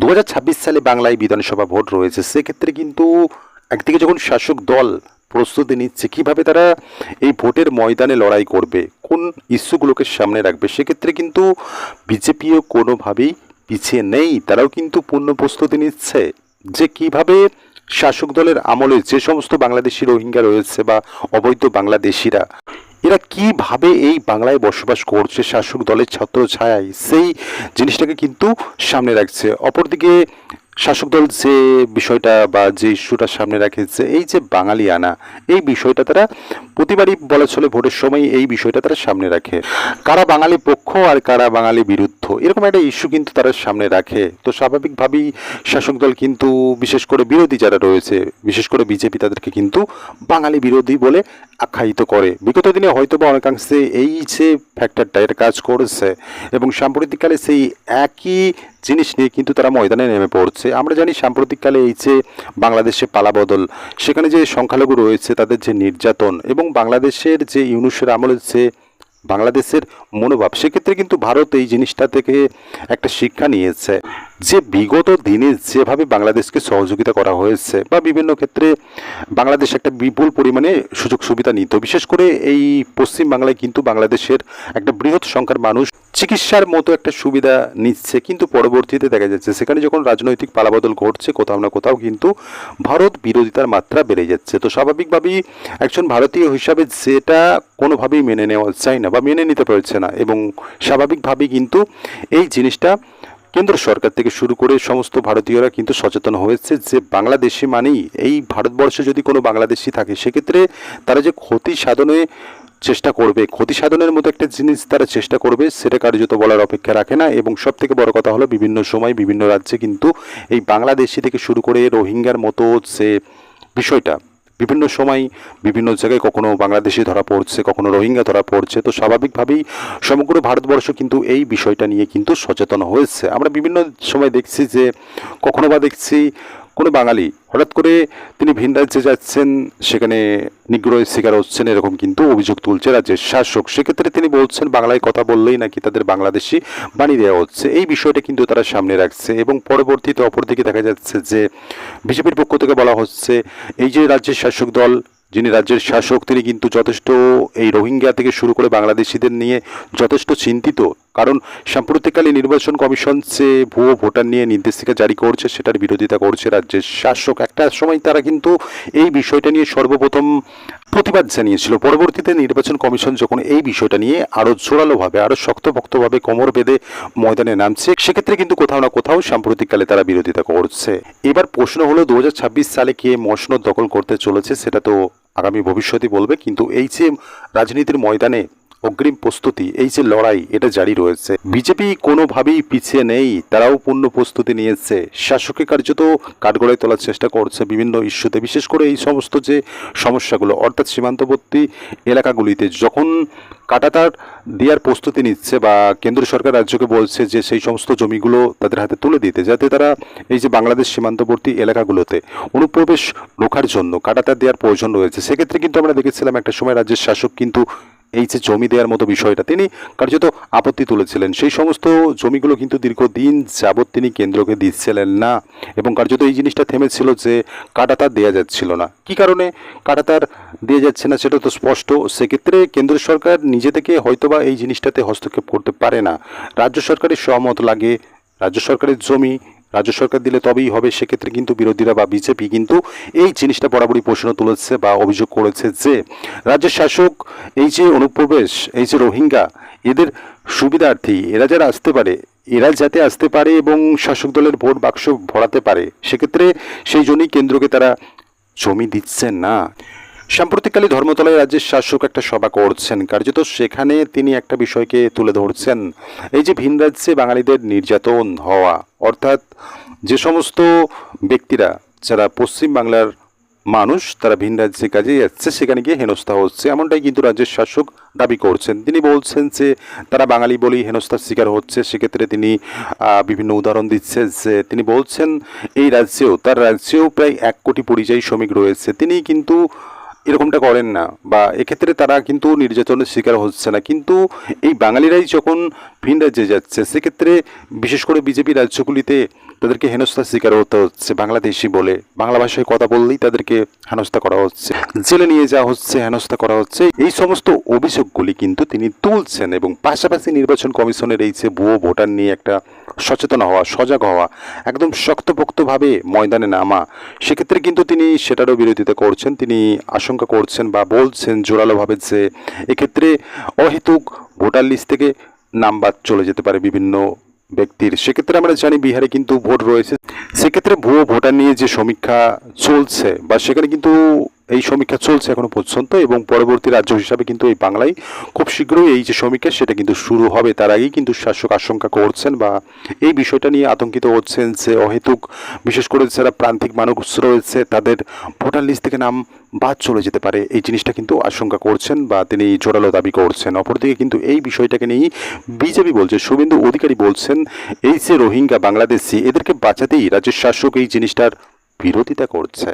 দু হাজার ছাব্বিশ সালে বাংলায় বিধানসভা ভোট রয়েছে, সেক্ষেত্রে কিন্তু একদিকে যখন শাসক দল প্রস্তুতি নিচ্ছে, কীভাবে তারা এই ভোটের ময়দানে লড়াই করবে, কোন ইস্যুগুলোকে সামনে রাখবে, সেক্ষেত্রে কিন্তু বিজেপিও কোনোভাবেই পিছিয়ে নেই, তারাও কিন্তু পূর্ণ প্রস্তুতি নিচ্ছে। যে কীভাবে শাসক দলের আমলে যে সমস্ত বাংলাদেশি রোহিঙ্গা রয়েছে বা অবৈধ বাংলাদেশিরা এরা কীভাবে এই বাংলায় বসবাস করছে, শাসক দলের ছাত্র ছায়ায় সেই জিনিসটাকে কিন্তু সামনে রাখছে। অপরদিকে শাসক দল যে বিষয়টা বা যে ইস্যুটা সামনে রাখেছে, এই যে বাঙালি আনা, এই বিষয়টা তারা প্রতিবারই বলা চলে ভোটের সময় এই বিষয়টা তারা সামনে রাখে। কারা বাঙালি পক্ষ আর কারা বাঙালি বিরুদ্ধ, এরকম একটা ইস্যু কিন্তু তারা সামনে রাখে। তো স্বাভাবিকভাবেই শাসক দল কিন্তু বিশেষ করে বিরোধী যারা রয়েছে, বিশেষ করে বিজেপি, তাদেরকে কিন্তু বাঙালি বিরোধী বলে আখ্যায়িত করে। বিগত দিনে হয়তো বা অনেকাংশে এই যে ফ্যাক্টরটা এটা কাজ করেছে এবং সাম্প্রতিককালে সেই একই জিনিস নিয়ে কিন্তু তারা ময়দানে নেমে পড়ছে। আমরা জানি সাম্প্রতিককালে এই যে বাংলাদেশে পালাবদল, সেখানে যে সংখ্যালঘু রয়েছে, তাদের যে নির্যাতন এবং বাংলাদেশের যে ইউনুসের আমলের যে বাংলাদেশের মনোভাব, সেক্ষেত্রে কিন্তু ভারত এই জিনিসটা থেকে একটা শিক্ষা নিয়েছে। যে বিগত দিনে যেভাবে বাংলাদেশকে সহযোগিতা করা হয়েছে বা বিভিন্ন ক্ষেত্রে বাংলাদেশ একটা বিপুল পরিমাণে সুযোগ সুবিধা নিত, বিশেষ করে এই পশ্চিম বাংলায় কিন্তু বাংলাদেশের একটা বৃহৎ সংখ্যার মানুষ চিকিৎসার মতো একটা সুবিধা নিচ্ছে, কিন্তু পরবর্তীতে দেখা যাচ্ছে সেখানে যখন রাজনৈতিক পালাবদল ঘটছে, কোথাও না কোথাও কিন্তু ভারত বিরোধিতার মাত্রা বেড়ে যাচ্ছে। তো স্বাভাবিকভাবেই একজন ভারতীয় হিসাবে যেটা কোনোভাবেই মেনে নেওয়া যায় না বা মেনে নিতে পারছে না এবং স্বাভাবিকভাবেই কিন্তু এই জিনিসটা কেন্দ্র সরকার থেকে শুরু করে সমস্ত ভারতীয়রা কিন্তু সচেতন হয়েছে যে বাংলাদেশি মানেই এই ভারতবর্ষে যদি কোনো বাংলাদেশি থাকে, সেক্ষেত্রে তারা যে ক্ষতি সাধনে চেষ্টা করবে। ক্ষতি সাধনের মতো একটা জিনিস তারা চেষ্টা করবে, সেটা কার্যত বলার অপেক্ষা রাখে না এবং সব থেকে বড় কথা হলো বিভিন্ন সময় বিভিন্ন রাজ্যে কিন্তু এই বাংলাদেশি থেকে শুরু করে রোহিঙ্গার মতো যে বিষয়টা, বিভিন্ন সময় বিভিন্ন জায়গায় কখনো বাংলাদেশি ধরা পড়ছে, কখনো রোহিঙ্গা ধরা পড়ছে, তো স্বাভাবিকভাবেই সমগ্র ভারতবর্ষ কিন্তু এই বিষয়টা নিয়ে কিন্তু সচেতন হয়েছে। আমরা বিভিন্ন সময় দেখছি যে, কখনো বা দেখছি কোনো বাঙালি হঠাৎ করে তিনি ভিন রাজ্যে যাচ্ছেন, সেখানে নিগ্রহের শিকার হচ্ছেন, এরকম কিন্তু অভিযোগ তুলছে রাজ্যের শাসক। সেক্ষেত্রে তিনি বলছেন, বাংলায় কথা বললেই নাকি তাদের বাংলাদেশি বানিয়ে দেওয়া হচ্ছে। এই বিষয়টা কিন্তু তারা সামনে রাখছে এবং পরবর্তীতে অপরদিকে দেখা যাচ্ছে যে বিজেপির পক্ষ থেকে বলা হচ্ছে, এই যে রাজ্যের শাসক দল, যিনি রাজ্যের শাসক, তিনি কিন্তু যথেষ্ট এই রোহিঙ্গা থেকে শুরু করে বাংলাদেশিদের নিয়ে যথেষ্ট চিন্তিত। কারণ সাম্প্রতিককালে নির্বাচন কমিশন যে ভুয়ো ভোটার নিয়ে নির্দেশিকা জারি করছে, সেটার বিরোধিতা করছে রাজ্যের শাসক। একটা সময় তারা কিন্তু এই বিষয়টা নিয়ে সর্বপ্রথম প্রতিবাদ জানিয়েছিল। পরবর্তীতে নির্বাচন কমিশন যখন এই বিষয়টা নিয়ে আরও জোরালোভাবে আরও শক্তপোক্তভাবে কোমর বেঁধে ময়দানে নামছে, সেক্ষেত্রে কিন্তু কোথাও না কোথাও সাম্প্রতিককালে তারা বিরোধিতা করছে। এবার প্রশ্ন হলো দু হাজার ছাব্বিশ সালে কে মসনদ দখল করতে চলেছে, সেটা তো আগামী ভবিষ্যতই বলবে। কিন্তু এই যে রাজনীতির ময়দানে অগ্রিম প্রস্তুতি, এই যে লড়াই, এটা জারি রয়েছে। বিজেপি কোনোভাবেই পিছিয়ে নেই, তারাও পূর্ণ প্রস্তুতি নিয়েছে। শাসকে কার্যত কাঠগড়ায় তোলার চেষ্টা করছে বিভিন্ন ইস্যুতে, বিশেষ করে এই সমস্ত যে সমস্যাগুলো, অর্থাৎ সীমান্তবর্তী এলাকাগুলিতে। যখন কাটাতার দেওয়ার প্রস্তুতি নিচ্ছে বা কেন্দ্র সরকার রাজ্যকে বলছে যে সেই সমস্ত জমিগুলো তাদের হাতে তুলে দিতে, যাতে তারা এই যে বাংলাদেশ সীমান্তবর্তী এলাকাগুলোতে অনুপ্রবেশ রোখার জন্য কাটাতার দেওয়ার প্রয়োজন রয়েছে। সেক্ষেত্রে কিন্তু আমরা দেখেছিলাম একটা সময় রাজ্যের শাসক কিন্তু এই যে জমি দেওয়ার মতো বিষয়টা, তিনি কার্যত আপত্তি তুলেছিলেন। সেই সমস্ত জমিগুলো কিন্তু দীর্ঘদিন যাবৎ তিনি কেন্দ্রকে দিচ্ছিলেন না এবং কার্যত এই জিনিসটা থেমেছিল যে কাটাতার দেওয়া যাচ্ছিল না। কি কারণে কাটাতার দেওয়া যাচ্ছে না সেটা তো স্পষ্ট। সেক্ষেত্রে কেন্দ্র সরকার নিজে থেকে হয়তোবা এই জিনিসটাতে হস্তক্ষেপ করতে পারে না। রাজ্য সরকারের সহমত লাগে, রাজ্য সরকারের জমি রাজ্য সরকার দিলে তবেই হবে, সেক্ষেত্রে কিন্তু বিরোধীরা বা বিজেপি কিন্তু এই জিনিসটা বরাবরই প্রশ্ন তুলেছে বা অভিযোগ করেছে যে, রাজ্যের শাসক, এই যে অনুপ্রবেশ, এই যে রোহিঙ্গা, এদের সুবিধার্থী, এরা যারা আসতে পারে, এরা যাতে আসতে পারে এবং শাসক দলের ভোট বাক্স ভরাতে পারে, সেক্ষেত্রে সেই জন্যই কেন্দ্রকে তারা জমি দিচ্ছে না। সাম্প্রতিককালে ধর্মতলায় রাজ্যের শাসক একটা সভা করছেন। কার্যত সেখানে তিনি একটা বিষয়কে তুলে ধরছেন। এই যে ভিন রাজ্যে বাঙালিদের নির্যাতন হওয়া, অর্থাৎ যে সমস্ত ব্যক্তিরা, যারা পশ্চিম বাংলার মানুষ, তারা ভিন রাজ্যে কাজে যাচ্ছে, সেখানে গিয়ে হেনস্থা হচ্ছে। এমনটাই কিন্তু রাজ্যের শাসক দাবি করছেন। তিনি বলছেন যে তারা বাঙালি বলেই হেনস্থার শিকার হচ্ছে। সেক্ষেত্রে তিনি বিভিন্ন উদাহরণ দিচ্ছে যে তিনি বলছেন, এই রাজ্যেও, তার রাজ্যেও প্রায় এক কোটি পরিযায়ী শ্রমিক রয়েছে। তিনি কিন্তু এরকমটা করেন না। বা এক্ষেত্রে তারা কিন্তু নির্যাতনের শিকার হচ্ছে না। কিন্তু এই বাঙালিরাই যখন ভিন রাজ্যে যাচ্ছে, সেক্ষেত্রে বিশেষ করে বিজেপি রাজ্যগুলিতে তাদেরকে হেনস্থার শিকার হতে হচ্ছে, বাংলাদেশি বলে। বাংলা ভাষায় কথা বললেই তাদেরকে হেনস্থা করা হচ্ছে। জেলে নিয়ে যাওয়া হচ্ছে, হেনস্থা করা হচ্ছে। এই সমস্ত অভিযোগগুলি কিন্তু তিনি তুলছেন এবং পাশাপাশি নির্বাচন কমিশনের এই যে ভুয়ো ভোটার নিয়ে একটা সচেতন হওয়া, সজাগ হওয়া, একদম শক্তপোক্তভাবে ময়দানে নামা, সেক্ষেত্রে কিন্তু তিনি সেটারও বিরোধিতা করছেন। তিনি আশঙ্কা করছেন বা বলছেন জোরালোভাবে যে এক্ষেত্রে অহেতুক ভোটার লিস্ট থেকে নাম্বার চলে যেতে পারে বিভিন্ন ব্যক্তির। সেক্ষেত্রে আমরা জানি বিহারে কিন্তু ভোট রয়েছে। সেক্ষেত্রে ভুয়ো ভোটার নিয়ে যে সমীক্ষা চলছে বা সেখানে কিন্তু এই সমীক্ষা চলছে এখনও পর্যন্ত এবং পরবর্তী রাজ্য হিসাবে কিন্তু এই বাংলায় খুব শীঘ্রই এই যে সমীক্ষা, সেটা কিন্তু শুরু হবে। তার আগেই কিন্তু শাসক আশঙ্কা করছেন বা এই বিষয়টা নিয়ে আতঙ্কিত হচ্ছেন যে অহেতুক, বিশেষ করে যারা প্রান্তিক মানুষ রয়েছে, তাদের ভোটার লিস্ট থেকে নাম বাদ চলে যেতে পারে। এই জিনিসটা কিন্তু আশঙ্কা করছেন বা তিনি জোরালো দাবি করছেন। অপরদিকে কিন্তু এই বিষয়টাকে নিয়েই বিজেপি বলছে, শুভেন্দু অধিকারী বলছেন, এই যে রোহিঙ্গা বাংলাদেশি, এদেরকে বাঁচাতেই রাজ্যের শাসক এই জিনিসটার বিরোধিতা করছে।